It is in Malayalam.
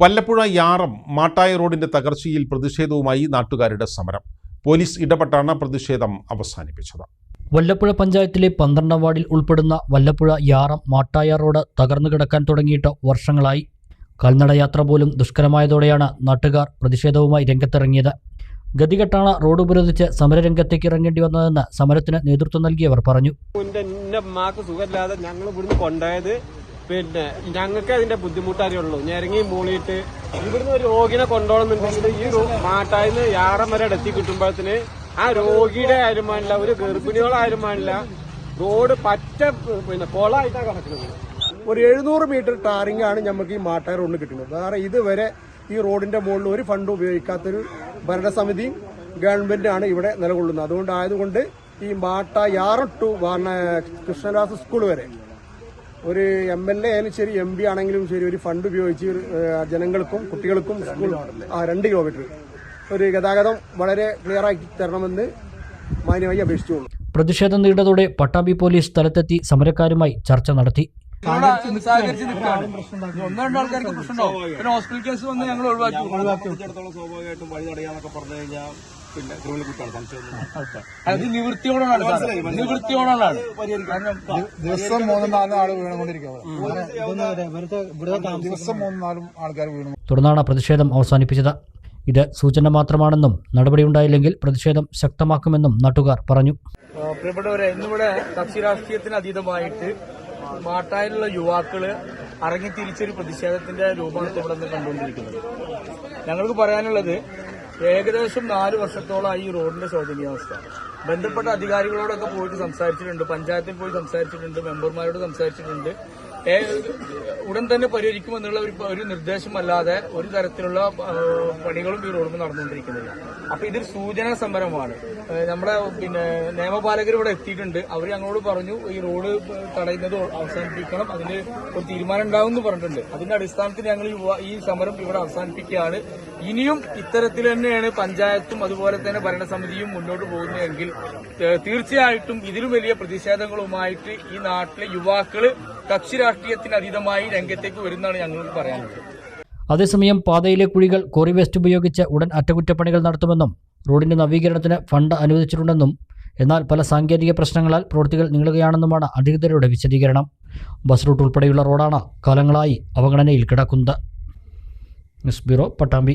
വല്ലപ്പുഴ യാറം മാട്ടായ റോഡിന്റെ തകർച്ചയിൽ പ്രതിഷേധവുമായി നാട്ടുകാരുടെ സമരം. പോലീസ് ഇടപെട്ടാണ് പ്രതിഷേധം അവസാനിപ്പിച്ചത്. വല്ലപ്പുഴ പഞ്ചായത്തിലെ പന്ത്രണ്ടാം വാർഡിൽ ഉൾപ്പെടുന്ന വല്ലപ്പുഴ യാറം മാട്ടായ റോഡ് തകർന്നു കിടക്കാൻ തുടങ്ങിയിട്ട് വർഷങ്ങളായി. കാൽനടയാത്ര പോലും ദുഷ്കരമായതോടെയാണ് നാട്ടുകാർ പ്രതിഷേധവുമായി രംഗത്തിറങ്ങിയത്. ഗതികെട്ടാണ് റോഡ് ഉപരോധിച്ച് സമരരംഗത്തേക്ക് ഇറങ്ങേണ്ടി വന്നതെന്ന് സമരത്തിന് നേതൃത്വം നൽകിയവർ പറഞ്ഞു. എന്റെ സുഖമില്ലാതെ ഞങ്ങൾ ഇവിടുന്ന് കൊണ്ടുപോയത് പിന്നെ ഞങ്ങൾക്ക് അതിന്റെ ബുദ്ധിമുട്ട് അറിയുള്ളൂ ഞെരങ്ങി മൂളിയിട്ട് ഇവിടുന്ന് ഒരു രോഗിനെ കൊണ്ടുപോകണമെന്നുണ്ടെങ്കിൽ ഈ മാട്ടായിന്ന് യാറം വരെ എത്തി കിട്ടുമ്പോഴത്തിന് ആ രോഗിയുടെ ആരുമാനില്ല ഒരു ഗർഭിണികളാരും പാടില്ല റോഡ് പറ്റ പിന്നെ കൊളായിട്ടാണ് കിടക്കുന്നത്. ഒരു എഴുന്നൂറ് മീറ്റർ ടാറിംഗ് ആണ് നമുക്ക് ഈ മാട്ടായ റോഡിന് കിട്ടുന്നത്. വേറെ ഇതുവരെ ഈ റോഡിന്റെ മുകളിൽ ഒരു ഫണ്ട് ഉപയോഗിക്കാത്തൊരു ഭരണസമിതിയും ഗവൺമെന്റാണ് ഇവിടെ നിലകൊള്ളുന്നത്. അതുകൊണ്ട് ആയതുകൊണ്ട് ഈ മാട്ട യാറം ടു കൃഷ്ണദാസ് സ്കൂൾ വരെ ഒരു എം എൽ എ ആയാലും ശരി എം പി ആണെങ്കിലും ശരി ഒരു ഫണ്ട് ഉപയോഗിച്ച് ജനങ്ങൾക്കും കുട്ടികൾക്കും സ്കൂൾ ആ രണ്ട് കിലോമീറ്റർ ഒരു ഗതാഗതം വളരെ ക്ലിയർ ആക്കി തരണമെന്ന് മാന്യമായി അപേക്ഷിച്ചുള്ളൂ. പ്രതിഷേധം നീണ്ടതോടെ പട്ടാമ്പി പോലീസ് സ്ഥലത്തെത്തി സമരക്കാരുമായി ചർച്ച നടത്തി. സഹകരിച്ച് നിൽക്കുകയാണ്. ഒന്ന് രണ്ട് ആൾക്കാർക്ക് പ്രശ്നമുണ്ടാവും. പിന്നെ ഹോസ്പിറ്റൽ കേസ് വന്ന് ഞങ്ങൾ ഒഴിവാക്കി സ്വാഭാവികമായിട്ടും വഴി തടയാന്നൊക്കെ പറഞ്ഞു കഴിഞ്ഞാൽ പിന്നെ ക്രിമിനൽ കുറ്റാണ് സംശയം അത് നിവൃത്തിയോടാണ്. നിവൃത്തിയോടാണ് ദിവസം മൂന്നും നാലും ആൾ വീണുകൊണ്ടിരിക്കുക ദിവസം മൂന്നും നാലും ആൾക്കാർ വീണു തുടർന്നാണ് പ്രതിഷേധം അവസാനിപ്പിച്ചത്. ഇത് സൂചന മാത്രമാണെന്നും നടപടിയുണ്ടായില്ലെങ്കിൽ പ്രതിഷേധം ശക്തമാക്കുമെന്നും നാട്ടുകാർ പറഞ്ഞു. പ്രിയപ്പെട്ടവരെ ഇന്നിവിടെ കക്ഷി രാഷ്ട്രീയത്തിന് അതീതമായിട്ട് മാട്ടായിലുള്ള യുവാക്കൾ ഇറങ്ങി തിരിച്ചൊരു പ്രതിഷേധത്തിന്റെ രൂപമാണ് ഇവിടെ കണ്ടുകൊണ്ടിരിക്കുന്നത്. ഞങ്ങൾക്ക് പറയാനുള്ളത് ഏകദേശം നാല് വർഷത്തോളമായി ഈ റോഡിന്റെ ശോചനീയാവസ്ഥ. ബന്ധപ്പെട്ട അധികാരികളോടൊക്കെ പോയിട്ട് സംസാരിച്ചിട്ടുണ്ട് പഞ്ചായത്തിൽ പോയി സംസാരിച്ചിട്ടുണ്ട് മെമ്പർമാരോട് സംസാരിച്ചിട്ടുണ്ട്. ഉടൻ തന്നെ പരിഹരിക്കുമെന്നുള്ള ഒരു നിർദ്ദേശമല്ലാതെ ഒരു തരത്തിലുള്ള പണികളും ഈ നടന്നുകൊണ്ടിരിക്കുന്നില്ല. അപ്പൊ ഇതൊരു സൂചനാ സമരമാണ് നമ്മുടെ പിന്നെ നിയമപാലകർ ഇവിടെ എത്തിയിട്ടുണ്ട്. അവർ ഞങ്ങളോട് പറഞ്ഞു ഈ റോഡ് തടയുന്നത് അവസാനിപ്പിക്കണം. അതിന് ഒരു തീരുമാനം ഉണ്ടാവും എന്ന് പറഞ്ഞിട്ടുണ്ട്. അതിന്റെ അടിസ്ഥാനത്തിൽ ഞങ്ങൾ ഈ സമരം ഇവിടെ അവസാനിപ്പിക്കുകയാണ്. ഇനിയും ഇത്തരത്തിൽ തന്നെയാണ് പഞ്ചായത്തും അതുപോലെ തന്നെ ഭരണസമിതിയും മുന്നോട്ട് പോകുന്നതെങ്കിൽ തീർച്ചയായിട്ടും ഇതിലും വലിയ പ്രതിഷേധങ്ങളുമായിട്ട് ഈ നാട്ടിലെ യുവാക്കൾ കക്ഷി രാഷ്ട്രീയത്തിന് അതീതമായി രംഗത്തേക്ക് വരുന്നതാണ് ഞങ്ങൾക്ക് പറയാനുള്ളത്. അതേസമയം പാതയിലെ കുഴികൾ കോറി വേസ്റ്റ് ഉപയോഗിച്ച് ഉടൻ അറ്റകുറ്റപ്പണികൾ നടത്തുമെന്നും റോഡിന്റെ നവീകരണത്തിന് ഫണ്ട് അനുവദിച്ചിട്ടുണ്ടെന്നും എന്നാൽ പല സാങ്കേതിക പ്രശ്നങ്ങളാൽ പ്രവൃത്തികൾ നീളുകയാണെന്നുമാണ് അധികൃതരുടെ വിശദീകരണം. ബസ് റൂട്ട് ഉൾപ്പെടെയുള്ള റോഡാണ് കാലങ്ങളായി അവഗണനയിൽ കിടക്കുന്നത്. News bureau Pattambi.